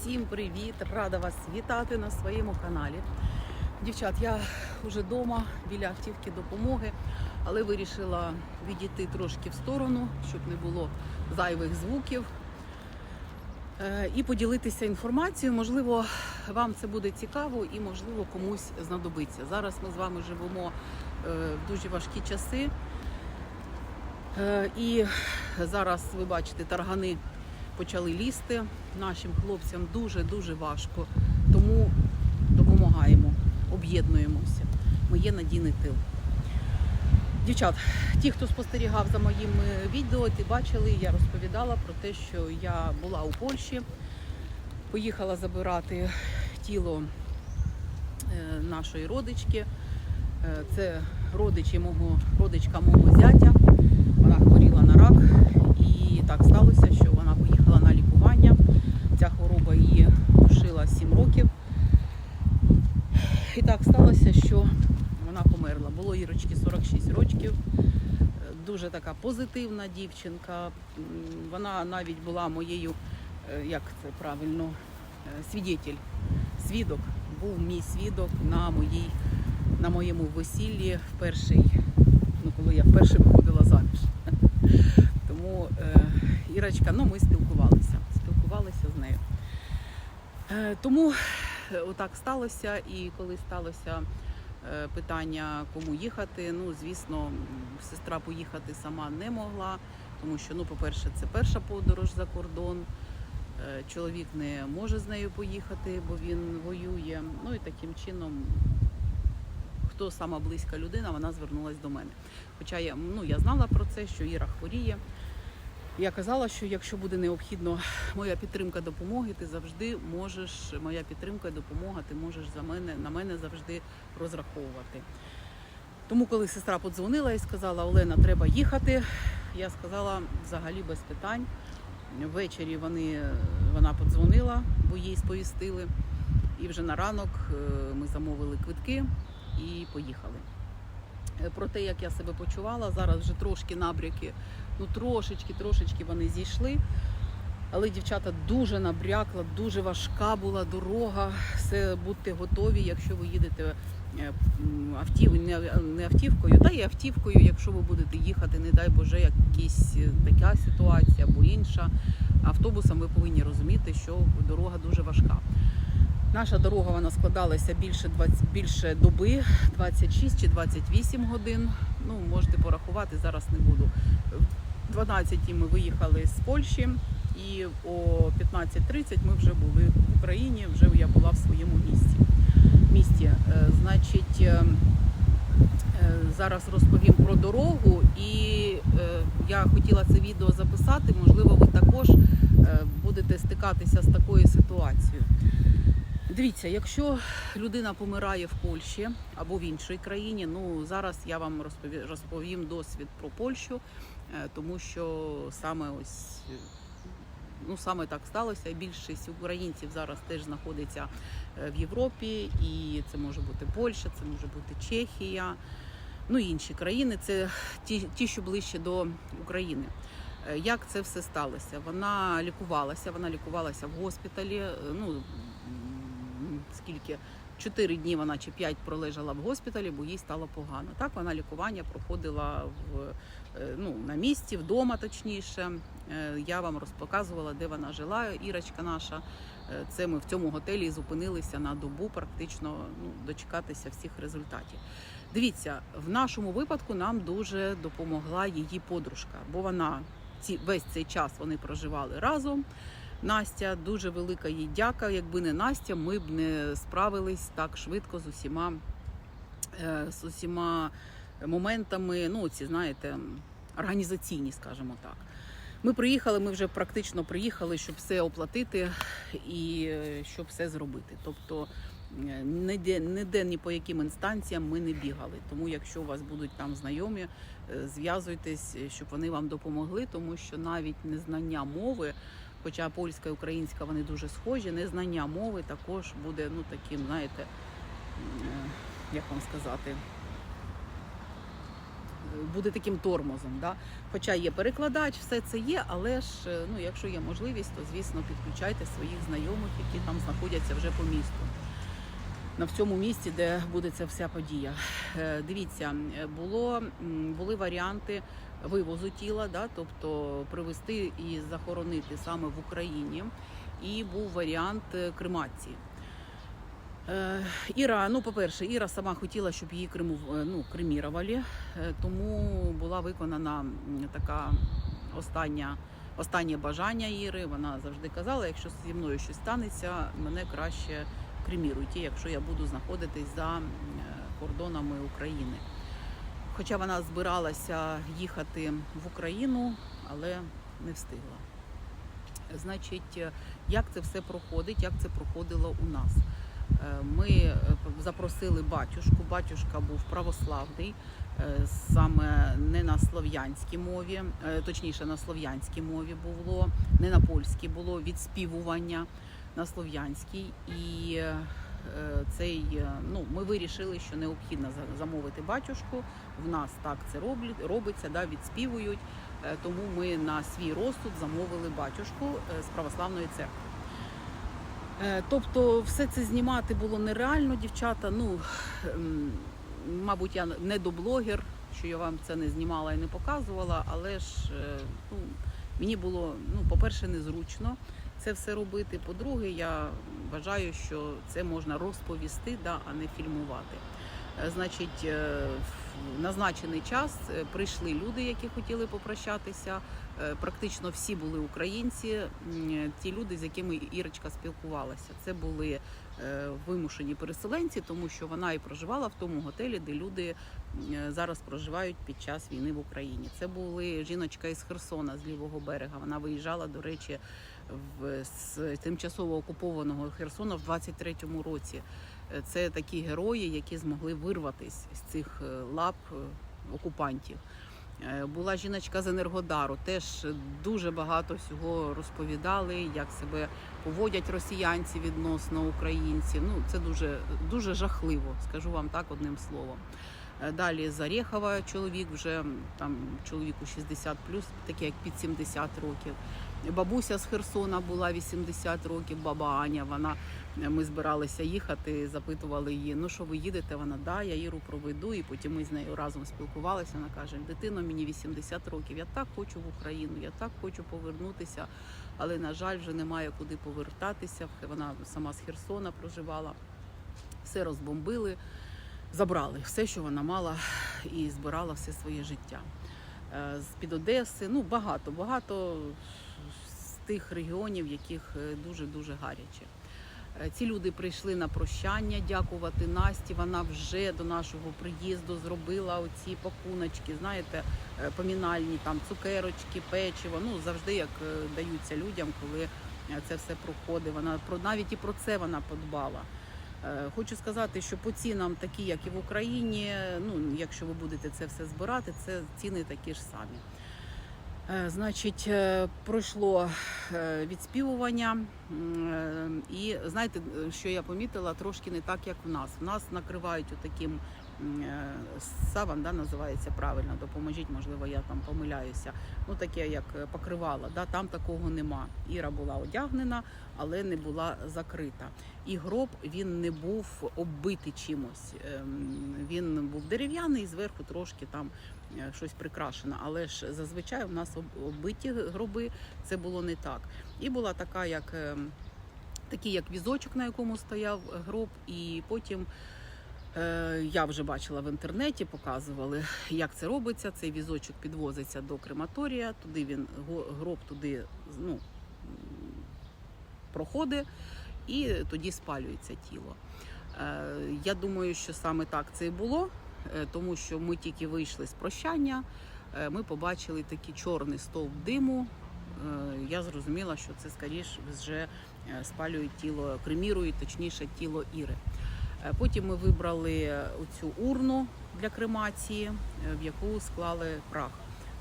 Всім привіт! Рада вас вітати на своєму каналі. Дівчат, я вже вдома біля автівки допомоги, але вирішила відійти трошки в сторону, щоб не було зайвих звуків. Е, І поділитися інформацією. Можливо, вам це буде цікаво і, можливо, комусь знадобиться. Зараз ми з вами живемо е, в дуже важкі часи. Е, І зараз ви бачите, таргани почали лізти. Нашим хлопцям дуже-дуже важко. Тому допомагаємо, об'єднуємося. Ми є надійний тил. Дівчат, ті, хто спостерігав за моїм е, відео, ті бачили, я розповідала про те, що я була у Польщі, поїхала забирати тіло е, нашої родички. Е, Це родичі мого родичка мого зятя. Вона хворіла на рак, і так сталося, що вона поїхала на лікування. Ця хвороба її душила 7 років. І так сталося, що вона померла. Було Ірочки 46 років. Е, Дуже така позитивна дівчинка. Вона навіть була моєю, е, як це правильно, е, свідетель, свідок. Був мій свідок на моїй, на моєму весіллі в перший, ну коли я вперше виходила заміж. Тому Ірочка, ну ми спілкувалися, спілкувалися з нею. Тому отак сталося, і коли сталося питання, кому їхати, ну звісно, сестра поїхати сама не могла, тому що, ну, по-перше, це перша подорож за кордон. Е, Чоловік не може з нею поїхати, бо він воює. Ну і таким чином, хто сама близька людина, вона звернулася до мене. Хоча я, ну, я знала про це, що Іра хворіє. Я казала, що якщо буде необхідно моя підтримка допомоги, ти завжди можеш, моя підтримка і допомога, ти можеш за мене, на мене завжди розраховувати. Тому, коли сестра подзвонила і сказала, Олена, треба їхати, я сказала взагалі без питань. Ввечері вони, вона подзвонила, бо їй сповістили. І вже на ранок е, ми замовили квитки і поїхали. Е, Про те, як я себе почувала, зараз вже трошки набряки, ну трошечки, трошечки вони зійшли. Але дівчата дуже набрякла, дуже важка була дорога. Все будьте готові, якщо ви їдете е, автів, не, автівкою, та й автівкою, якщо ви будете їхати, не дай Боже, якась е, така ситуація або інша. Автобусом ви повинні розуміти, що дорога дуже важка. Наша дорога вона складалася більше 20, більше доби, 26 чи 28 годин. Ну, можете порахувати, зараз не буду. В 12 ми виїхали з Польщі, і о 15.30 ми вже були в Україні, вже я була в своєму місті. місті. Е, Значить, е, е, зараз розповім про дорогу, і я хотіла це відео записати. Можливо, ви також будете стикатися з такою ситуацією. Дивіться, якщо людина помирає в Польщі або в іншій країні, ну зараз я вам розповім, розповім досвід про Польщу, е, тому що саме ось ну саме так сталося. Більшість українців зараз теж знаходиться е, в Європі, і це може бути Польща, це може бути Чехія, ну і інші країни. Це ті, ті, що ближче до України. Е, Як це все сталося? Вона лікувалася, вона лікувалася в госпіталі. Ну скільки чотири дні вона чи п'ять пролежала в госпіталі, бо їй стало погано. Так вона лікування проходила в е, ну на місці, вдома точніше. Е, Я вам розпоказувала, де вона жила. Ірочка наша. Е, Це ми в цьому готелі зупинилися на добу, практично ну, дочекатися всіх результатів. Дивіться, в нашому випадку нам дуже допомогла її подружка, бо вона ці весь цей час вони проживали разом. Настя, дуже велика їй дяка. Якби не Настя, ми б не справились так швидко з усіма, е, з усіма моментами. Ну, ці знаєте, організаційні, скажімо так. Ми приїхали, ми вже практично приїхали, щоб все оплатити і е, щоб все зробити. Тобто е, ніде, ніде ні по яким інстанціям ми не бігали. Тому, якщо у вас будуть там знайомі, зв'язуйтесь, щоб вони вам допомогли, тому що навіть незнання мови, хоча польська і українська вони дуже схожі, незнання мови також буде ну таким, знаєте, е, як вам сказати, буде таким тормозом. Да? Хоча є перекладач, все це є, але ж е, ну, якщо є можливість, то звісно підключайте своїх знайомих, які там знаходяться вже по місту. На всьому місці, де буде ця вся подія. Е, Дивіться, е, було, були варіанти вивозу тіла, да, тобто привезти і захоронити саме в Україні. І був варіант е, кремації. Іра, ну по-перше, Іра сама хотіла, щоб її крему, е, ну, кремірували, тому була виконана така остання, останнє бажання Іри. Вона завжди казала, якщо зі мною щось станеться, мене краще креміруйте, якщо я буду знаходитись за кордонами України. Хоча вона збиралася їхати в Україну, але не встигла. Значить, як це все проходить, як це проходило у нас? Е, Ми е, запросили батюшку. Батюшка був православний, е, саме не на слов'янській мові, точніше на слов'янській мові було, не на польській було відспівування на слов'янській. І е, цей, е, ну, ми вирішили, що необхідно замовити батюшку. В нас так це робиться, да, відспівують. Е, Тому ми на свій розсуд замовили батюшку з православної церкви. Тобто, все це знімати було нереально, дівчата. Ну, ем, мабуть, я не доблогер, що я вам це не знімала і не показувала, але ж ну, мені було, ну, по-перше, незручно це все робити. По-друге, я вважаю, що це можна розповісти, да, а не фільмувати. Е, Значить, е, в назначений час е, прийшли люди, які хотіли попрощатися. Практично всі були українці. Ті люди, з якими Ірочка спілкувалася, це були вимушені переселенці, тому що вона і проживала в тому готелі, де люди зараз проживають під час війни в Україні. Це були жіночка із Херсона з лівого берега. Вона виїжджала, до речі, з тимчасово окупованого Херсона в 23-му році. Е, Це такі герої, які змогли вирватися з цих е, лап е, окупантів. Була жіночка з Енергодару, теж дуже багато всього розповідали, як себе поводять росіянці відносно українців. Ну це дуже дуже жахливо, скажу вам так одним словом. Далі з Орєхова чоловік вже там чоловіку 60 таке як під 70 років. Бабуся з Херсона була 80 років, баба Аня. Вона е, ми збиралися їхати, запитували її, ну що ви їдете? Вона да, я Іру проведу. І потім ми з нею разом спілкувалися. Вона каже: дитино, мені 80 років. Я так хочу в Україну, я так хочу повернутися, але на жаль, вже немає куди повертатися. Вона сама з Херсона проживала. Все розбомбили, забрали все, що вона мала, і збирала все своє життя. Е, З під Одеси, ну багато, багато тих регіонів, яких дуже дуже гаряче. Е, Ці люди прийшли на прощання, дякувати Насті. Вона вже до нашого приїзду зробила оці пакуночки, знаєте, е, помінальні там цукерочки, печиво. Ну завжди як е, даються людям, коли е, це все проходить. Вона про навіть і про це вона подбала. Е, Хочу сказати, що по цінам, такі як і в Україні, ну якщо ви будете це все збирати, це ціни такі ж самі. Е, Значить, е, пройшло е, відспівування, і знаєте, що я помітила, трошки не так, як в нас. В нас накривають отаким м, е, саван, да, називається правильно. Допоможіть, можливо, я там помиляюся. Ну таке, як е, покривало. Да, там такого нема. Іра була одягнена, але не була закрита. І гроб він не був оббитий чимось. Ем, Він був дерев'яний, зверху трошки там е, щось прикрашено. Але ж зазвичай у нас оббиті гроби це було не так. І була така, як ем, такий як візочок, на якому стояв гроб, і потім. Е, Я вже бачила в інтернеті, показували, як це робиться. Цей візочок підвозиться до крематорія, туди він гроб туди ну, проходить, і тоді спалюється тіло. Е, Я думаю, що саме так це і було, е, тому що ми тільки вийшли з прощання, ми побачили такий чорний стовп диму. Я зрозуміла, що це скоріш вже спалюють тіло, кремірують, точніше, тіло Іри. Е, Потім ми вибрали оцю урну для кремації, е, в яку склали прах.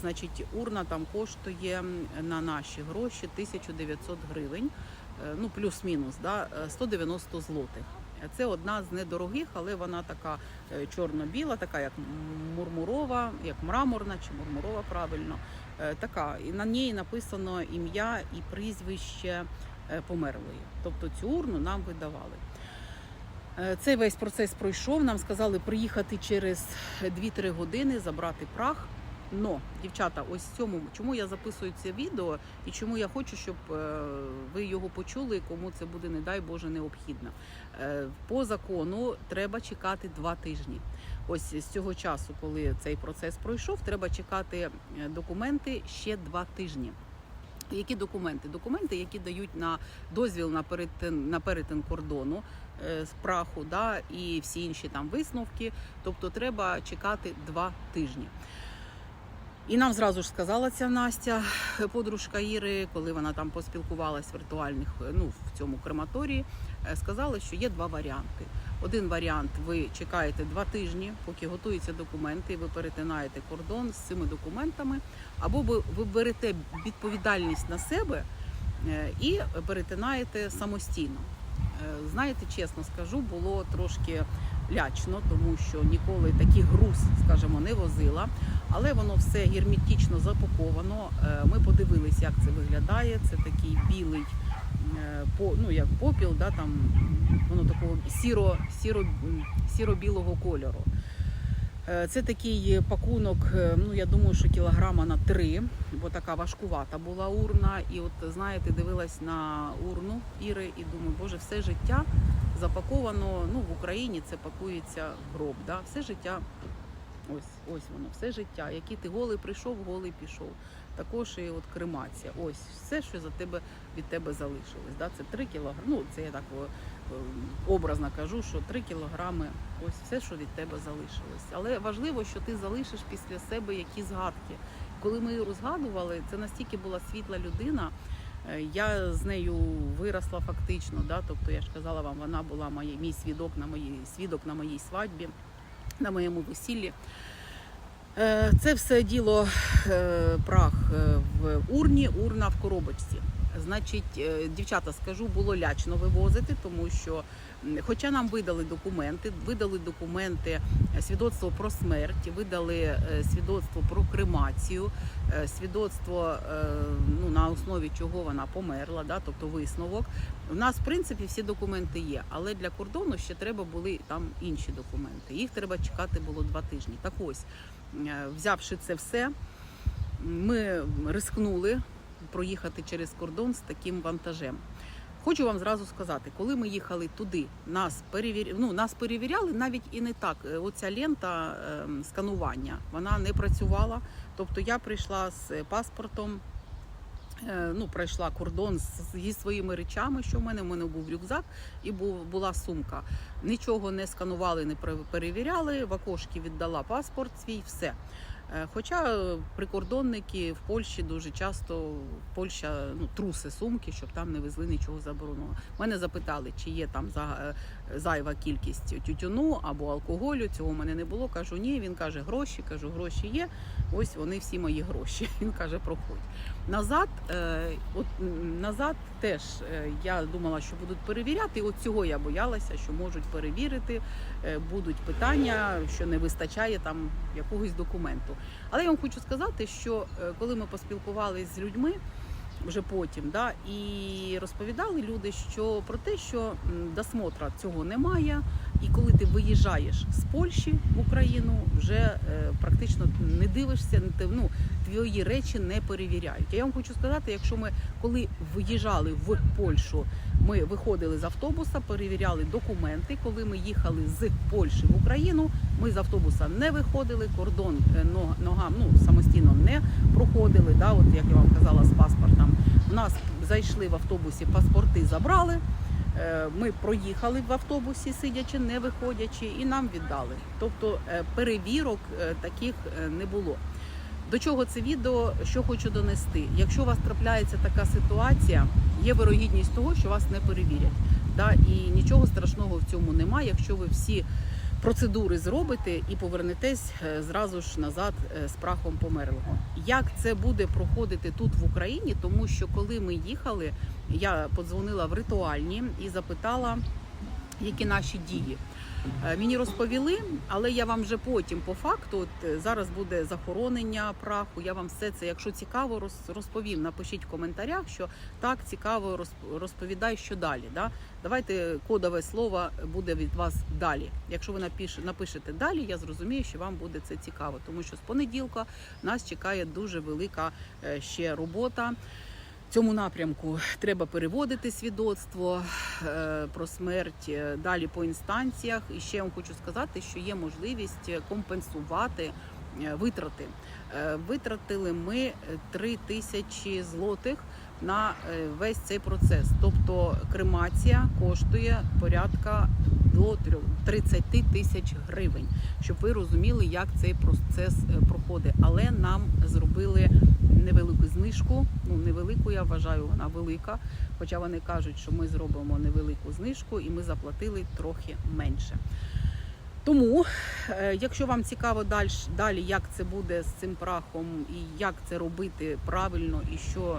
Значить, урна там коштує на наші гроші 1900 гривень, е, ну плюс-мінус, да, е, 190 злотих. Це одна з недорогих, але вона така е, чорно-біла, така як мурмурова, як мраморна чи мурмурова, правильно. Е, Така і на ній написано ім'я і прізвище е, померлої. Тобто цю урну нам видавали. Е, Цей весь процес пройшов. Нам сказали приїхати через 2-3 години, забрати прах. Но, дівчата, ось цьому, чому я записую це відео і чому я хочу, щоб е, ви його почули, кому це буде, не дай Боже, необхідно. Е, По закону треба чекати два тижні. Ось з цього часу, коли цей процес пройшов, треба чекати документи ще два тижні. Які документи? Документи, які дають на дозвіл на перетин на перетин кордону з праху, да, і всі інші там висновки. Тобто треба чекати два тижні. І нам зразу ж сказала ця Настя, подружка Іри, коли вона там поспілкувалась в ритуальних, е, ну в цьому крематорії, е, сказали, що є два варіанти. Один варіант ви чекаєте два тижні, поки готуються документи, і ви перетинаєте кордон з цими документами, або ви, берете відповідальність на себе е, і перетинаєте самостійно. Е, Знаєте, чесно скажу, було трошки лячно, тому що ніколи такий груз, скажімо, не возила. Але воно все герметично запаковано. Е, Ми подивилися, як це виглядає. Це такий білий е, ну, як попіл, да, там воно такого сіро, сіро, сіро-білого кольору. Е, Це такий пакунок, е, ну я думаю, що кілограма на три, бо така важкувата була урна. І от знаєте, дивилась на урну Іри і думаю, боже, все життя запаковано. Ну в Україні це пакується гроб. Да? Все життя, ось ось воно, все життя. Який ти голий прийшов, голий пішов. Також і от кремація. Ось все, що за тебе від тебе залишилось. Да? Це 3 кілограми. Ну це я так е, образно кажу, що 3 кілограми. Ось все, що від тебе залишилось. Але важливо, що ти залишиш після себе які згадки. Коли ми Іру згадували, це настільки була світла людина. Е, Я з нею виросла фактично. Да? Тобто я ж казала вам, вона була моє, мій свідок на моїй свідок на моїй свадьбі, на моєму весіллі. Е, Це все діло е, прах е, в урні, урна в коробочці. Значить, дівчата, скажу, було лячно вивозити, тому що, хоча нам видали документи, видали документи, свідоцтво про смерть, видали свідоцтво про кремацію, свідоцтво, ну на основі чого вона померла, да, тобто висновок. У нас, в принципі, всі документи є, але для кордону ще треба були там інші документи. Їх треба чекати було два тижні. Так ось, взявши це все, ми рискнули проїхати через кордон з таким вантажем. Хочу вам зразу сказати, коли ми їхали туди, нас перевір... ну, нас перевіряли навіть і не так. Е, Оця лента ем, сканування вона не працювала. Тобто я прийшла з паспортом, е, ну, пройшла кордон зі своїми речами, що в мене. В мене був рюкзак і була сумка. Нічого не сканували, не перевіряли. В окошки віддала паспорт свій, все. Е, Хоча е, прикордонники в Польщі дуже часто Польща ну, труси сумки, щоб там не везли нічого забороненого. Мене запитали, чи є там е, зайва кількість тютюну або алкоголю. Цього в мене не було. Кажу, ні. Він каже, гроші. Кажу, гроші є. Ось вони всі мої гроші. Він каже, проходь. Назад, е, от назад теж е, я думала, що будуть перевіряти. От цього я боялася, що можуть перевірити, е, будуть питання, що не вистачає там якогось документу. Але я вам хочу сказати, що коли ми поспілкувалися з людьми. Вже потім, да, і розповідали люди, що про те, що досмотра цього немає, і коли ти виїжджаєш з Польщі в Україну, вже е, практично не дивишся, не ти- ну, твої речі не перевіряють. Я вам хочу сказати, якщо ми коли виїжджали в Польщу, ми виходили з автобуса, перевіряли документи. Коли ми їхали з Польщі в Україну, ми з автобуса не виходили, кордон е, ногам ну самостійно не проходили. Да, от як я вам казала, з паспортом. Нас зайшли в автобусі, паспорти забрали. Е, Ми проїхали в автобусі, сидячи, не виходячи, і нам віддали. Тобто е, перевірок таких не було. До чого це відео? Що хочу донести? Якщо у вас трапляється така ситуація, є вирогідність того, що вас не перевірять. Да? І нічого страшного в цьому немає, якщо ви всі процедури зробите і повернетесь е, зразу ж назад е, з прахом померлого. Як це буде проходити тут в Україні? Тому що коли ми їхали, я подзвонила в ритуальні і запитала. які наші дії. Е, Мені розповіли, але я вам вже потім по факту, от е, зараз буде захоронення праху. Я вам все це, якщо цікаво, роз- розповім. Напишіть в коментарях, що так цікаво, роз- розповідай, що далі. Да? Давайте кодове слово буде від вас далі. Якщо ви напиш- напишете далі, я зрозумію, що вам буде це цікаво, тому що з понеділка нас чекає дуже велика е, ще робота. Цьому напрямку треба переводити свідоцтво е, про смерть е, далі по інстанціях. І ще я вам хочу сказати, що є можливість компенсувати е, витрати. Витратили ми е, 3 тисячі злотих на весь цей процес. Тобто кремація коштує порядка до трьох- 30 тисяч гривень, щоб ви розуміли, як цей процес проходить. Але нам зробили невелику знижку. Ну невелику, я вважаю, вона велика. Хоча вони кажуть, що ми зробимо невелику знижку, і ми заплатили трохи менше. Тому, е, якщо вам цікаво далі, далі, як це буде з цим прахом, і як це робити правильно, і що,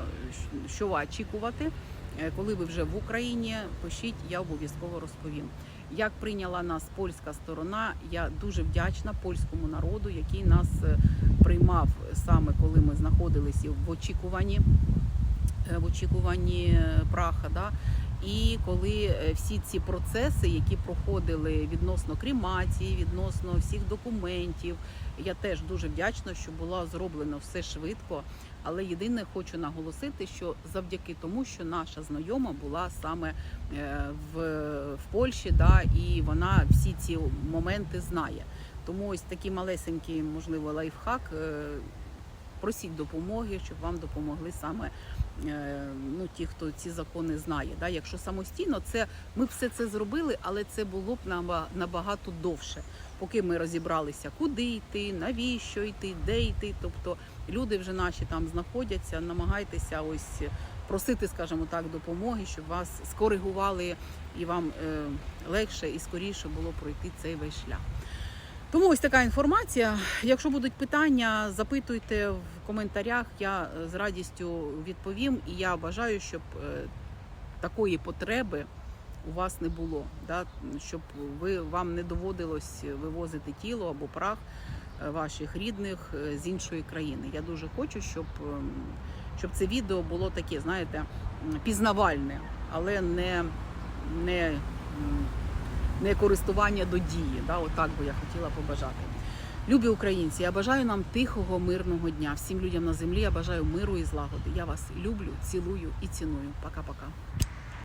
що очікувати, е, коли ви вже в Україні, пишіть, я обов'язково розповім. Як прийняла нас польська сторона, я дуже вдячна польському народу, який нас е, приймав саме коли ми знаходилися в очікуванні, е, в очікуванні е, праха. Да? І коли е, всі ці процеси, які проходили відносно кремації, відносно всіх документів, я теж дуже вдячна, що було зроблено все швидко. Але єдине хочу наголосити, що завдяки тому, що наша знайома була саме е, в, в Польщі, да, і вона всі ці моменти знає. Тому ось такий малесенький, можливо, лайфхак. Просіть допомоги, щоб вам допомогли саме е, ну, ті, хто ці закони знає. Да? Якщо самостійно, це ми все це зробили, але це було б наба- набагато довше, поки ми розібралися, куди йти, навіщо йти, де йти. Тобто люди вже наші там знаходяться, намагайтеся ось просити, скажімо так, допомоги, щоб вас скоригували і вам е, легше і скоріше було пройти цей весь шлях. Тому ось така інформація. Якщо будуть питання, запитуйте в коментарях. Я е, з радістю відповім. І я бажаю, щоб е, такої потреби у вас не було, да? щоб ви вам не доводилось вивозити тіло або прах е, ваших рідних з іншої країни. Я дуже хочу, щоб, ем, щоб це відео було таке, знаєте, пізнавальне, але не, не не користування до дії. Да, отак би я хотіла побажати. Любі українці, я бажаю нам тихого, мирного дня. Всім людям на землі я бажаю миру і злагоди. Я вас люблю, цілую і ціную. Пока-пока.